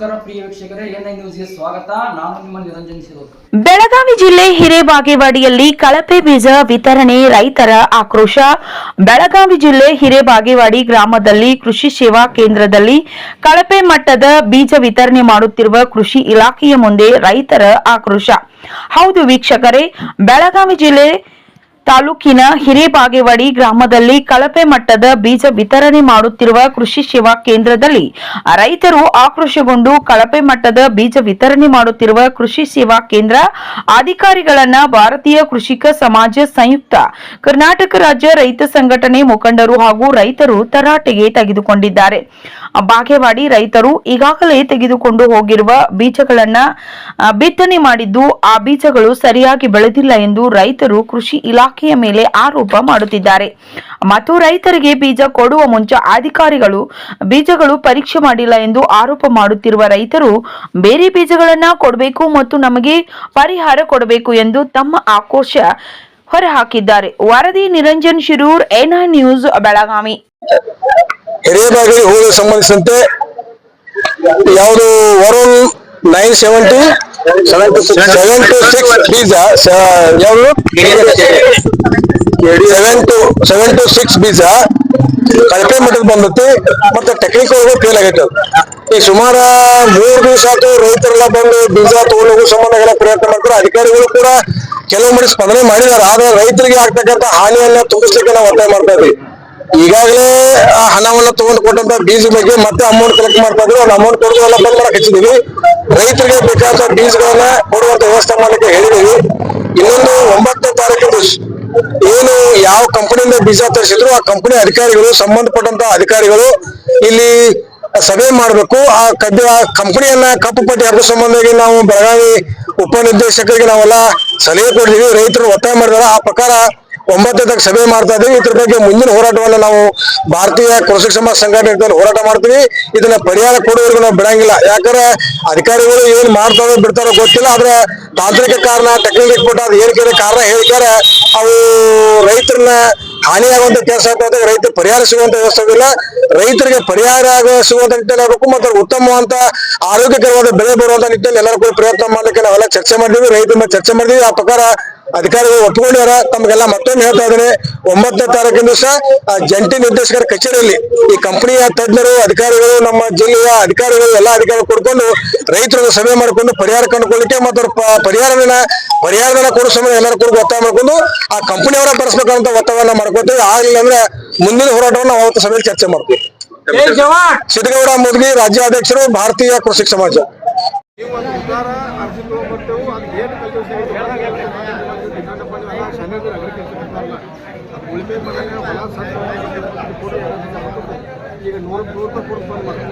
ನಮಸ್ಕಾರ ಪ್ರಿಯ ವೀಕ್ಷಕರೇ, ಎನ್ಐ ನ್ಯೂಸ್ಗೆ ಸ್ವಾಗತ. ನಾನು ನಿಮ್ಮ ನಿರಂಜನ್ ಬೆಳಗಾವಿ ಜಿಲ್ಲೆ ಹಿರೇಬಾಗೇವಾಡಿಯಲ್ಲಿ ಕಳಪೆ ಬೀಜ ವಿತರಣೆ ರೈತರ ಆಕ್ರೋಶ. ಬೆಳಗಾವಿ ಜಿಲ್ಲೆ ಹಿರೇಬಾಗೇವಾಡಿ ಗ್ರಾಮದಲ್ಲಿ ಕೃಷಿ ಸೇವಾ ಕೇಂದ್ರದಲ್ಲಿ ಕಳಪೆ ಮಟ್ಟದ ಬೀಜ ವಿತರಣೆ ಮಾಡುತ್ತಿರುವ ಕೃಷಿ ಇಲಾಖೆಯ ಮುಂದೆ ರೈತರ ಆಕ್ರೋಶ. ಹೌದು ವೀಕ್ಷಕರೇ, ಬೆಳಗಾವಿ ಜಿಲ್ಲೆ ತಾಲೂಕಿನ ಹಿರೇಬಾಗೇವಾಡಿ ಗ್ರಾಮದಲ್ಲಿ ಕಳಪೆ ಮಟ್ಟದ ಬೀಜ ವಿತರಣೆ ಮಾಡುತ್ತಿರುವ ಕೃಷಿ ಸೇವಾ ಕೇಂದ್ರದಲ್ಲಿ ರೈತರು ಆಕ್ರೋಶಗೊಂಡು ಕಳಪೆ ಮಟ್ಟದ ಬೀಜ ವಿತರಣೆ ಮಾಡುತ್ತಿರುವ ಕೃಷಿ ಸೇವಾ ಕೇಂದ್ರ ಅಧಿಕಾರಿಗಳನ್ನ ಭಾರತೀಯ ಕೃಷಿಕ ಸಮಾಜ ಸಂಯುಕ್ತ, ಕರ್ನಾಟಕ ರಾಜ್ಯ ರೈತ ಸಂಘಟನೆ ಮುಖಂಡರು ಹಾಗೂ ರೈತರು ತರಾಟೆಗೆ ತೆಗೆದುಕೊಂಡಿದ್ದಾರೆ. ಬಾಗೇವಾಡಿ ರೈತರು ಈಗಾಗಲೇ ತೆಗೆದುಕೊಂಡು ಹೋಗಿರುವ ಬೀಜಗಳನ್ನ ಬಿತ್ತನೆ ಮಾಡಿದ್ದು ಆ ಬೀಜಗಳು ಸರಿಯಾಗಿ ಬೆಳೆದಿಲ್ಲ ಎಂದು ರೈತರು ಕೃಷಿ ಇಲಾಖೆಯ ಮೇಲೆ ಆರೋಪ ಮಾಡುತ್ತಿದ್ದಾರೆ. ಮತ್ತು ರೈತರಿಗೆ ಬೀಜ ಕೊಡುವ ಮುಂಚೆ ಅಧಿಕಾರಿಗಳು ಬೀಜಗಳು ಪರೀಕ್ಷೆ ಮಾಡಿಲ್ಲ ಎಂದು ಆರೋಪ ಮಾಡುತ್ತಿರುವ ರೈತರು, ಬೇರೆ ಬೀಜಗಳನ್ನ ಕೊಡಬೇಕು ಮತ್ತು ನಮಗೆ ಪರಿಹಾರ ಕೊಡಬೇಕು ಎಂದು ತಮ್ಮ ಆಕ್ರೋಶ ಹೊರಹಾಕಿದ್ದಾರೆ. ವರದಿ ನಿರಂಜನ್ ಶಿರೂರ್ ಎನ್ಐ ನ್ಯೂಸ್, ಬೆಳಗಾವಿ. ಹಿರೇಬಾಗಿಲಿ ಹೂವಿಗೆ ಸಂಬಂಧಿಸಿದಂತೆ ಯಾವುದು Varun nine seventy seven two six ಬೀಜ ಯಾವುದು? Seven two seven two six ಬೀಜ. ಕಳಪೆ ಮಟ್ಟದ ಬಂದೈತಿ. ಮತ್ತೆ ಟೆಕ್ನಿಕಲ್ ಫೇಲ್ ಆಗೈತೆ ಈ ಸುಮಾರು ಮೂರು ದಿವಸ ಆಯ್ತು ರೈತರೆಲ್ಲ ಬಂದು ಬೀಜ ತಗೊಂಡು ಹೋಗೋ ಸಂಬಂಧ ಎಲ್ಲ ಪ್ರಯತ್ನ ಮಾಡ್ತಾರೆ. ಅಧಿಕಾರಿಗಳು ಕೂಡ ಕೆಲವು ಮಂದಿ ಸ್ಪಂದನೆ ಮಾಡಿದ್ದಾರೆ. ಆದ್ರೆ ರೈತರಿಗೆ ಆಗ್ತಕ್ಕಂಥ ಹಾನಿಯನ್ನ ತುಂಬಿಸ್ಲಿಕ್ಕೆ ನಾವು ಒತ್ತಾಯ ಮಾಡ್ತಾ ಇದ್ವಿ ಈಗಾಗಲೇ ಆ ಹಣವನ್ನ ತಗೊಂಡು ಕೊಟ್ಟಂತ ಬೀಜ ಬಗ್ಗೆ ಮತ್ತೆ ಅಮೌಂಟ್ ಕಲೆಕ್ಟ್ ಮಾಡ್ತಾ ಇದ್ರು. ಅಮೌಂಟ್ ಕೊಡೋದು ಎಲ್ಲ ಬಂದ್ ಮಾಡಕ್ ಹಚ್ಚಿದೀವಿ. ರೈತರಿಗೆ ಬೇಕಾದ ಬೀಜಗಳನ್ನ ಕೊಡುವಂತ ವ್ಯವಸ್ಥೆ ಮಾಡಲಿಕ್ಕೆ ಹೇಳಿದೀವಿ. ಇನ್ನೊಂದು ಒಂಬತ್ತನೇ ತಾರೀಕು ಏನು ಯಾವ ಕಂಪನಿಯಿಂದ ಬೀಜ ತರಿಸಿದ್ರು, ಆ ಕಂಪನಿ ಅಧಿಕಾರಿಗಳು, ಸಂಬಂಧಪಟ್ಟಂತ ಅಧಿಕಾರಿಗಳು ಇಲ್ಲಿ ಸಭೆ ಮಾಡಬೇಕು. ಆ ಕಡ್ಡಿ ಆ ಕಂಪನಿಯನ್ನ ಕಪ್ಪು ಪಟ್ಟಿ ಹಬ್ಬ ಸಂಬಂಧವಾಗಿ ನಾವು ಬೆಳಗಾವಿ ಉಪನಿರ್ದೇಶಕರಿಗೆ ನಾವೆಲ್ಲ ಸಲಹೆ ಕೊಡ್ತೀವಿ ರೈತರು ಒತ್ತಾಯ ಮಾಡಿದಾರ. ಆ ಪ್ರಕಾರ ಒಂಬತ್ತನೇದಾಗ ಸಭೆ ಮಾಡ್ತಾ ಇದ್ದೀವಿ. ಇದ್ರ ಬಗ್ಗೆ ಮುಂದಿನ ಹೋರಾಟವನ್ನು ನಾವು ಭಾರತೀಯ ಕೃಷಿ ಸಮಾಜ ಸಂಘಟನೆ ಹೋರಾಟ ಮಾಡ್ತೀವಿ. ಇದನ್ನ ಪರಿಹಾರ ಕೊಡುವವರೆಗೂ ನಾವು ಬಿಡಂಗಿಲ್ಲ. ಯಾಕಂದ್ರೆ ಅಧಿಕಾರಿಗಳು ಏನ್ ಮಾಡ್ತಾರೋ ಬಿಡ್ತಾರೋ ಗೊತ್ತಿಲ್ಲ. ಆದ್ರೆ ತಾಂತ್ರಿಕ ಕಾರಣ ಟೆಕ್ನಿಕಲ್ ಕೊಟ್ಟ ಅದು ಏನಕ್ಕೆ ಕಾರಣ ಹೇಳ್ತಾರೆ ಅವು ರೈತರನ್ನ ಹಾನಿಯಾಗುವಂತ ಕೆಲಸ ಆಗ್ತದೆ. ರೈತರು ಪರಿಹಾರ ಸಿಗುವಂತ ವ್ಯವಸ್ಥೆ ಇಲ್ಲ ರೈತರಿಗೆ ಪರಿಹಾರ ಸಿಗುವಂತ ನಿಟ್ಟಿನಲ್ಲಿ ಆಗಬೇಕು. ಮತ್ತು ಉತ್ತಮವಂತ ಆರೋಗ್ಯಕರವಾದ ಬೆಳೆ ಬರುವಂತ ನಿಟ್ಟಿನಲ್ಲಿ ಎಲ್ಲರೂ ಕೂಡ ಪ್ರಯತ್ನ ಮಾಡ್ಲಿಕ್ಕೆ ನಾವೆಲ್ಲ ಚರ್ಚೆ ಮಾಡಿದ್ವಿ ರೈತರ ಚರ್ಚೆ ಮಾಡಿದೀವಿ ಆ ಪ್ರಕಾರ ಅಧಿಕಾರಿಗಳು ಒಪ್ಪಿಕೊಂಡಿದ್ದಾರೆ. ತಮಗೆಲ್ಲ ಮತ್ತೊಮ್ಮೆ ಹೇಳ್ತಾ ಇದ್ದೇನೆ ಒಂಬತ್ತನೇ ತಾರೀಕಿನ ದಿವಸ ಆ ಜಂಟಿ ನಿರ್ದೇಶಕರ ಕಚೇರಿಯಲ್ಲಿ ಈ ಕಂಪನಿಯ ತಜ್ಞರು ಅಧಿಕಾರಿಗಳು ನಮ್ಮ ಜಿಲ್ಲೆಯ ಅಧಿಕಾರಿಗಳು ಎಲ್ಲಾ ಅಧಿಕಾರಿಗಳು ಕೊಡ್ಕೊಂಡು ರೈತರನ್ನ ಸಭೆ ಮಾಡಿಕೊಂಡು ಪರಿಹಾರ ಕಂಡುಕೊಳ್ಳಿಕ್ಕೆ ಮತ್ತು ಅವ್ರ ಪ- ಪರಿಹಾರವನ್ನ ಪರಿಹಾರವನ್ನ ಕೊಡೋ ಸಮಯ ಎಲ್ಲರೂ ಕೂಡ ಒತ್ತಾಯ ಮಾಡ್ಕೊಂಡು ಆ ಕಂಪನಿಯವರ ಬರೆಸ್ಬೇಕಂತ ಒತ್ತಾಯವನ್ನ ಮಾಡ್ಕೊತೀವಿ. ಆಗಿಲ್ಲ ಅಂದ್ರೆ ಮುಂದಿನ ಹೋರಾಟವನ್ನು ಅವತ್ತು ಸಭೆಯಲ್ಲಿ ಚರ್ಚೆ ಮಾಡ್ತೀವಿ. ಸಿದ್ದಗೌಡ ಮುದ್ಗಿ ರಾಜ್ಯಾಧ್ಯಕ್ಷರು ಭಾರತೀಯ ಕೃಷಿ ಸಮಾಜ. ಉಳಿಮೆ ಮಾಡಿದ್ರೆ ಹೊಲ ಈಗ ನೂರು ನೂರು ರೂಪಾಯಿ ಕೊಟ್ಟು ಬಂದು